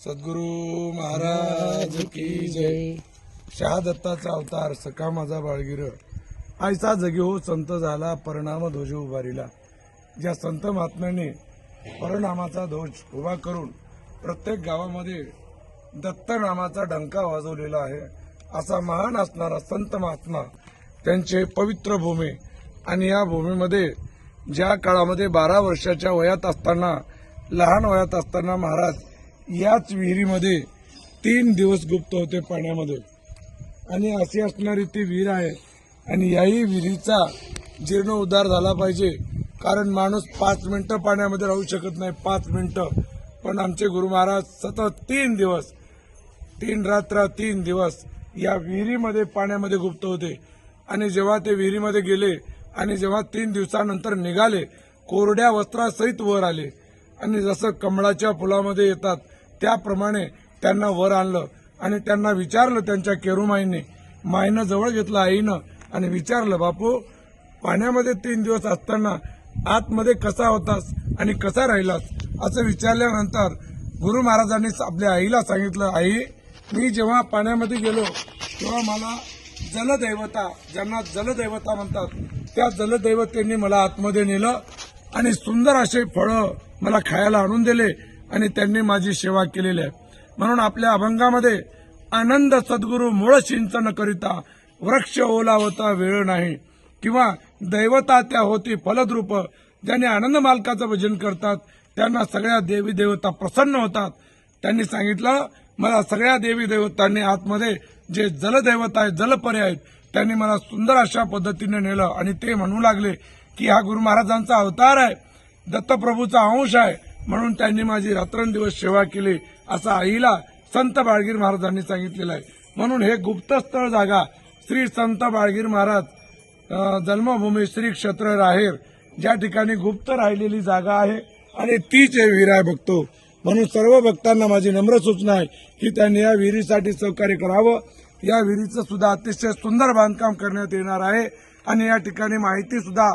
सद्गुरु महाराज की जय. शहादत्ताचा अवतार सखा माझा बाळगिर. आयचा जगी हो संत झाला परिणाम ध्वज उभारीला. ज्या संत महात्म्याने परिणामाचा ध्वज उभा करून प्रत्येक गावामध्ये दत्त नामाचा डंका वाजवलेला आहे असा महान असणारा संत महात्मा त्यांचे पवित्र भूमी आणि या भूमीमध्ये ज्या काळामध्ये बारा वर्षाच्या वयात असताना लहान वयात असताना महाराज याच विहिरीमध्ये तीन दिवस गुप्त होते पाण्यामध्ये. आणि अशी असणारी ती विहीर आहे. आणि याही विहिरीचा जीर्ण उद्धार झाला पाहिजे. कारण माणूस पाच मिनिटं पाण्यामध्ये राहू शकत नाही. पाच मिनिटं. पण आमचे गुरु महाराज सतत तीन दिवस तीन रात्र तीन दिवस या विहिरीमध्ये पाण्यामध्ये गुप्त होते. आणि जेव्हा ते विहिरीमध्ये गेले आणि जेव्हा तीन दिवसानंतर निघाले कोरड्या वस्त्रासहित वर आले. आणि जसं कमळाच्या फुलामध्ये येतात त्याप्रमाणे त्यांना वर आणलं आणि त्यांना विचारलं त्यांच्या केरुमाईने. माईनं जवळ घेतलं आईनं आणि विचारलं बापू पाण्यामध्ये तीन दिवस असताना आतमध्ये कसा होतास आणि कसा राहिलास? असं विचारल्यानंतर गुरु महाराजांनी आपल्या आईला सांगितलं आई मी जेव्हा पाण्यामध्ये गेलो तेव्हा मला जलदैवता ज्यांना जलदैवता म्हणतात त्या जलदैवतेने मला आतमध्ये नेलं आणि सुंदर असे फळं मला खायला आणून दिले. आणि त्यांनी माझी सेवा केलेली आहे. म्हणून आपल्या अभंगामध्ये आनंद सद्गुरू मूळ सिंचन करिता वृक्ष ओलावता वेळ नाही. किंवा दैवता त्या होती फलद्रूप ज्याने आनंद मालकाचं भजन करतात त्यांना सगळ्या देवी देवता प्रसन्न होतात. त्यांनी सांगितलं मला सगळ्या देवी देवतांनी आतमध्ये जे जलदैवता आहेत जलपरे आहेत त्यांनी मला सुंदर अशा पद्धतीने नेलं. आणि ते म्हणू लागले की हा गुरु महाराजांचा अवतार आहे. दत्तप्रभूचा अंश आहे. म्हणून त्यांनी माझी रात्रंदिवस सेवा केली असा आईला संत बाळगीर महाराजांनी सांगितलेलं आहे. म्हणून हे गुप्तस्थळ जागा श्री संत बाळगीर महाराज जन्मभूमी श्री क्षेत्र राहेर ज्या ठिकाणी गुप्त राहिलेली जागा आहे आणि तीच हे विहीर आहे बघतो. म्हणून सर्व भक्तांना माझी नम्र सूचना आहे की त्यांनी या विहिरीसाठी सहकार्य करावं. या विहिरीचं सुद्धा अतिशय सुंदर बांधकाम करण्यात येणार आहे आणि या ठिकाणी माहिती सुद्धा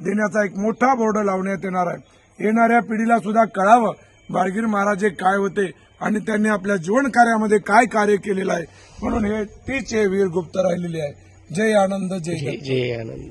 देण्याचा एक मोठा बोर्ड लावण्यात येणार आहे. येणाऱ्या पिढीला सुद्धा कळावं. बाळगीर महाराज काय होते आणि त्यांनी आपल्या जीवन कार्यामध्ये काय कार्य केलेलं आहे? म्हणून हे तीच हे वीर गुप्त राहिलेली आहे. जय आनंद जय जय आनंद.